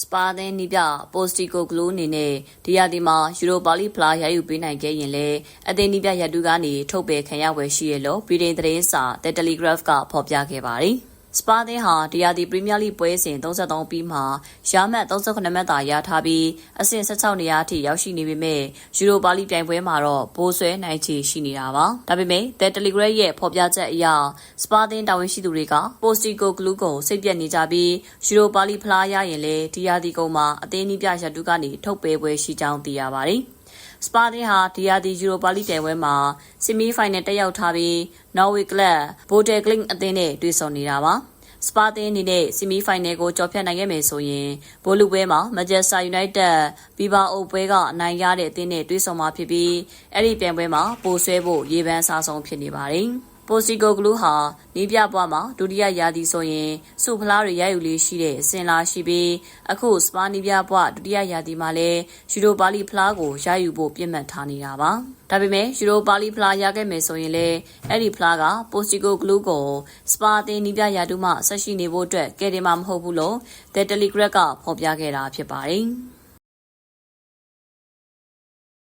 စပါသင်းနီးပြပိုစတီကိုဂလိုးအနေနဲ့ဒီယာဒီမှာယူရိုပါလီဖလားရယူပေးနိုင်ခဲ့ရင်လည်းအသင်းနီးပြရတူကနေထုတ်ပယ်ခံရဝယ်ရှိရလို့ဗြိတိန်သတင်းစာ The Telegraph ကဖော်ပြခဲ့ပါတယ်။ စပါသင်းဟာဒီယာဒီပရီးမီးယားလိပွဲစဉ်33ပြီးမှရာမှတ်38မှတ်သာရထားပြီးအဆင့်16နေရာအထိရောက်ရှိနေပေမဲ့ယူရိုပါလီပြိုင်ပွဲမှာတော့ဘိုးဆွဲနိုင်ချေရှိနေတာပါ။ဒါပေမဲ့ The Telegraph ရဲ့ဖော်ပြချက်အရစပါသင်းတာဝန်ရှိသူတွေကပိုစတီကိုဂလူးကိုစိတ်ပြက်နေကြပြီးယူရိုပါလီဖလားရရင်လေဒီယာဒီကုံမှာအသင်းနီးပြရတုကနေထုတ်ပယ်ပွဲရှိကြောင်းသိရပါတယ်။ စပါတင်ဟာဒီယာဒီယူရိုပါလိပြိုင်ပွဲမှာဆီမီဖိုင်နယ်တက်ရောက်ထားပြီးနော်ဝေကလပ်ဘိုတယ်ဂလင်းအသင်းနဲ့တွေ့ဆုံနေတာပါစပါတင်အနေနဲ့ဆီမီဖိုင်နယ်ကိုကျော်ဖြတ်နိုင်ခဲ့မယ်ဆိုရင်ဘိုလူပွဲမှာမန်ချက်စတာယူနိုက်တက်ဘီဘာအိုပွဲကအနိုင်ရတဲ့အသင်းနဲ့တွေ့ဆုံမှာဖြစ်ပြီးအဲ့ဒီပြိုင်ပွဲမှာပိုဆွဲဖို့ရေပန်းစားဆုံးဖြစ်နေပါတယ်။ ပိုစီကိုဂလူးဟာနီးပြပွားမှာဒုတိယရာသီဆိုရင်စုဖလားတွေရယူလေးရှိတဲ့အစဉ်လာရှိပြီးအခုစပါနီးပြပွားဒုတိယရာသီမှာလည်းယူရိုပါလီဖလားကိုရယူဖို့ပြစ်မှတ်ထားနေတာပါဒါပေမဲ့ယူရိုပါလီဖလားရခဲ့မယ်ဆိုရင်လည်းအဲ့ဒီဖလားကပိုစီကိုဂလူးကိုစပါအသင်းနီးပြရာတူမှဆက်ရှိနေဖို့အတွက်ကဲတယ်မှာမဟုတ်ဘူးလို့ The Telegraph ကဖော်ပြခဲ့တာဖြစ်ပါတယ်